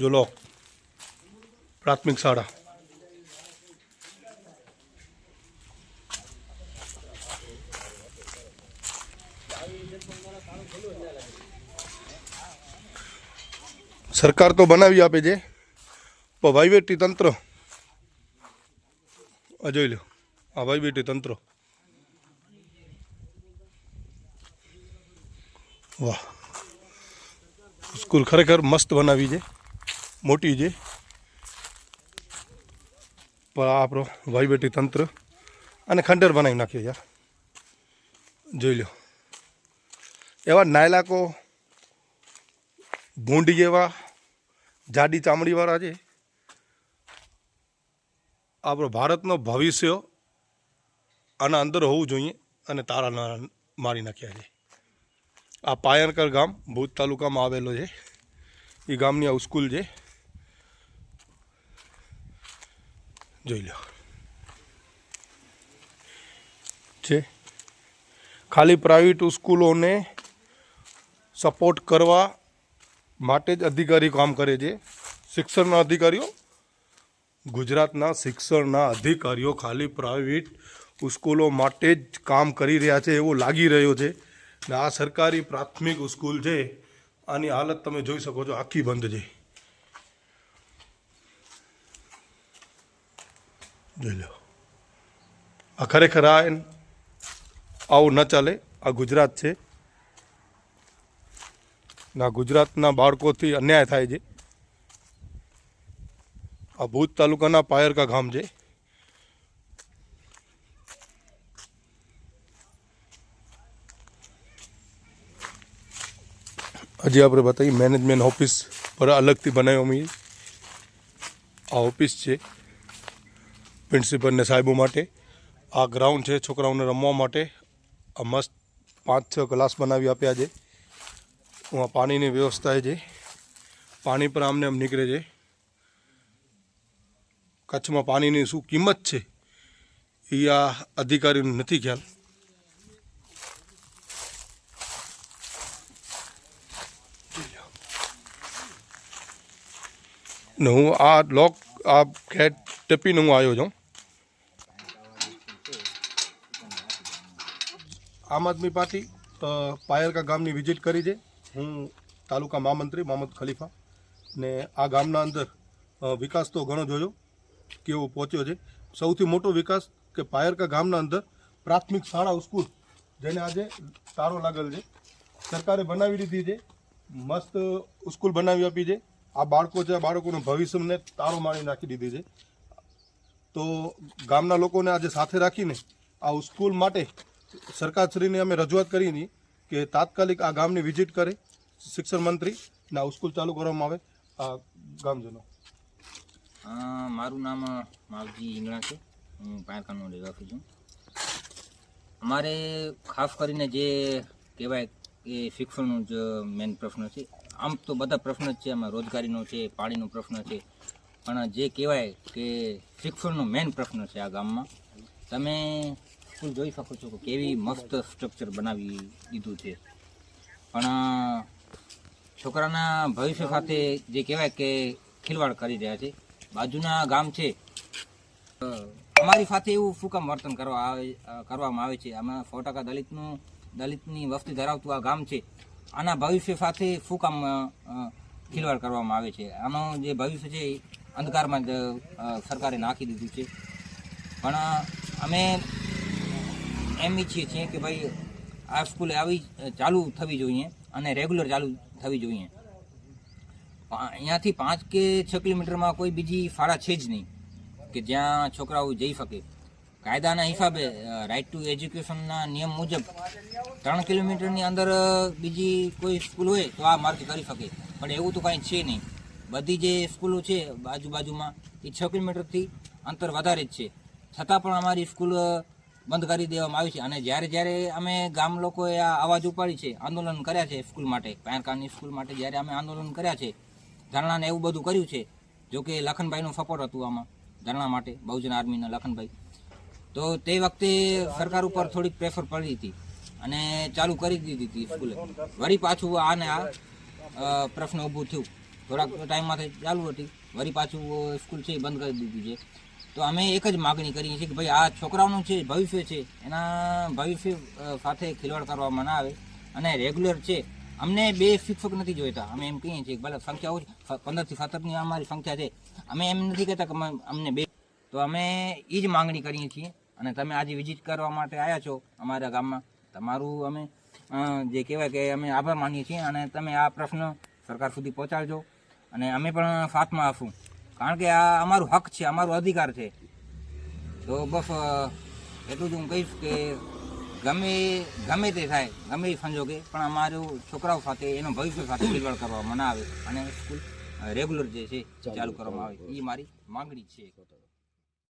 જોલો પ્રાથમિક શાળા. સરકાર તો બનાવી આપે છે, પણ વહીવટી તંત્ર જોઈ લો, આ વહીવટી તંત્ર. વાહ. સ્કૂલ ખરેખર મસ્ત બનાવી છે. મોટી છે. પણ આપણો વહીવટી તંત્ર અને ખંડર બનાવી નાખ્યો યાર. જોઈ લો. એવા નાયલાકો ભૂંડી જેવા જાડી ચામડીવાળા છે. આપણો ભારતનો ભવિષ્ય આના અંદર હોવું જોઈએ અને તારા મારી નાખ્યા છે. આ પાયણકર ગામ ભુજ તાલુકામાં આવેલો છે. એ ગામની આ સ્કૂલ છે. જોઈ લો છે. ખાલી પ્રાઇવેટ સ્કૂલોને સપોર્ટ કરવા માટે જ અધિકારી કામ કરે છે. શિક્ષણના અધિકારીઓ, ગુજરાતના શિક્ષણના અધિકારીઓ ખાલી પ્રાઇવેટ સ્કૂલો માટે જ કામ કરી રહ્યા છે એવું લાગી રહ્યો છે. ને આ સરકારી પ્રાથમિક સ્કૂલ છે, આની હાલત તમે જોઈ શકો છો, આખી બંધ છે. આ ખરેખર આ એમ આવું ન ચાલે, આ ગુજરાત છે. ના ગુજરાતના બાળકોથી અન્યાય થાય છે. આ ભુજ તાલુકાના પાયરકા ગામ છે. હજી આપણે બતાવીએ મેનેજમેન્ટ ઓફિસ પર અલગથી બનાવ્યો અમે આ ઓફિસ છે પ્રિન્સિપલને સાહેબો માટે આ ગ્રાઉન્ડ છે છોકરાઓને રમવા માટે આ મસ્ત પાંચ છ ગ્લાસ બનાવી આપ્યા છે આ પાણીની વ્યવસ્થા છે પાણી પણ આમને આમ નીકળે છે કચ્છમાં પાણીની શું કિંમત છે એ આ અધિકારીનું નથી ખ્યાલ ને હું આ લોક, આ ગેટ ટપીને હું આવ્યો છું આમ આદમી પાર્ટી પાયરકા ગામની વિઝિટ કરી છે. હું તાલુકા મહામંત્રી મોહમ્મદ ખલીફા ને આ ગામના અંદર વિકાસ તો ઘણો જોયો, કેવો પહોંચ્યો છે. સૌથી મોટો વિકાસ કે પાયરકા ગામના અંદર પ્રાથમિક શાળા સ્કૂલ, જેને આજે તારો લાગેલ છે. સરકારે બનાવી દીધી છે, મસ્ત સ્કૂલ બનાવી આપી છે. આ બાળકો છે બાળકોનું ભવિષ્યને તારો મારી નાખી દીધી છે. તો ગામના લોકોને આજે સાથે રાખીને આ સ્કૂલ માટે સરકારશ્રીને અમે રજૂઆત કરી હતી કે તાત્કાલિક આ ગામની વિઝિટ કરે શિક્ષણ મંત્રી ને આ સ્કૂલ ચાલુ કરવામાં આવે. આ ગામજનો. મારું નામ માવજી ઈંગણા છે. હું પાયકાનો રહેવાસી છું. અમારે ખાસ કરીને જે કહેવાય કે શિક્ષણનો જ મેઇન પ્રશ્ન છે આમ તો બધા પ્રશ્ન જ છે, આમાં રોજગારીનો છે પાણીનો પ્રશ્ન છે. પણ જે કહેવાય કે શિક્ષણનો મેન પ્રશ્ન છે આ ગામમાં, તમે સ્કૂલ જોઈ શકો છો કે કેવી મસ્ત સ્ટ્રક્ચર બનાવી દીધું છે. પણ છોકરાના ભવિષ્ય સાથે જે કહેવાય કે ખિલવાડ કરી રહ્યા છે, બાજુના ગામ છે અમારી સાથે એવું શું કામ વર્તન કરવા આવે કરવામાં આવે છે? આમાં સો ટકા દલિતનું, દલિતની વસ્તી ધરાવતું આ ગામ છે. આના ભવિષ્ય સાથે શું કામ ખિલવાડ કરવામાં આવે છે? આનો જે ભવિષ્ય છે એ અંધકારમાં જ સરકારે નાખી દીધું છે. પણ અમે એમ ઈચ્છીએ છીએ કે ભાઈ, આ સ્કૂલ આવી ચાલુ થવી જોઈએ અને રેગ્યુલર ચાલુ થવી જોઈએ. અહીંયાથી પાંચ કે છ કિલોમીટરમાં કોઈ બીજી શાળા છે જ નહીં, કે જ્યાં છોકરાઓ જઈ શકે. કાયદાના હિસાબે રાઇટ ટુ એજ્યુકેશનના નિયમ મુજબ ત્રણ કિલોમીટરની અંદર બીજી કોઈ સ્કૂલ હોય તો આ માર્ગ કરી શકે. પણ એવું તો કાંઈ છે નહીં. બધી જે સ્કૂલો છે બાજુ-બાજુમાં એ છ કિલોમીટરથી અંતર વધારે જ છે. છતાં પણ અમારી સ્કૂલ બંધ કરી દેવામાં આવી છે. અને જ્યારે જ્યારે અમે ગામ લોકોએ આ અવાજ ઉપાડી છે, આંદોલન કર્યા છે સ્કૂલ માટે પાયરકાની સ્કૂલ માટે જ્યારે અમે આંદોલન કર્યા છે, ધરણાને એવું બધું કર્યું છે, જોકે લખનભાઈનું સપોર્ટ હતું આમાં, ધરણા માટે, બહુજન આર્મીના લખનભાઈ. તો તે વખતે સરકાર ઉપર થોડીક પ્રેફર પડી હતી અને ચાલુ કરી દીધી હતી સ્કૂલે. વળી પાછું આને આ પ્રશ્ન ઊભું થયું. થોડાક ટાઈમમાંથી ચાલુ હતી. વળી પાછું સ્કૂલ છે એ બંધ કરી દીધી છે. તો અમે એક જ માગણી કરીએ છીએ કે ભાઈ આ છોકરાઓનું છે, ભવિષ્ય છે, એના ભવિષ્ય સાથે ખિલવાડ કરવામાં ના આવે અને રેગ્યુલર છે. અમને બે શિક્ષક નથી જોઈતા. અમે એમ કહીએ છીએ કે ભલે સંખ્યા ઓછી પંદરથી સત્તરની અમારી સંખ્યા છે. અમે એમ નથી કહેતા કે અમને બે, તો અમે એ જ માગણી કરીએ છીએ અને તમે આજે વિઝિટ કરવા માટે આવ્યા છો અમારા ગામમાં. તમારું અમે જે કહેવાય કે અમે આભાર માનીએ છીએ અને તમે આ પ્રશ્ન સરકાર સુધી પહોંચાડજો. અને અમે પણ સાથમાં આપશું કારણ કે આ અમારું હક છે અમારો અધિકાર છે. તો બસ એટલું જ હું કહીશ કે ગમે ગમે તે થાય ગમે એ સંજોગે પણ અમારું છોકરાઓ સાથે એનું ભવિષ્ય સાથે ખેલવાડ કરવામાં મના આવે. અને સ્કૂલ રેગ્યુલર જે છે ચાલુ કરવામાં આવે. એ મારી માંગણી છે.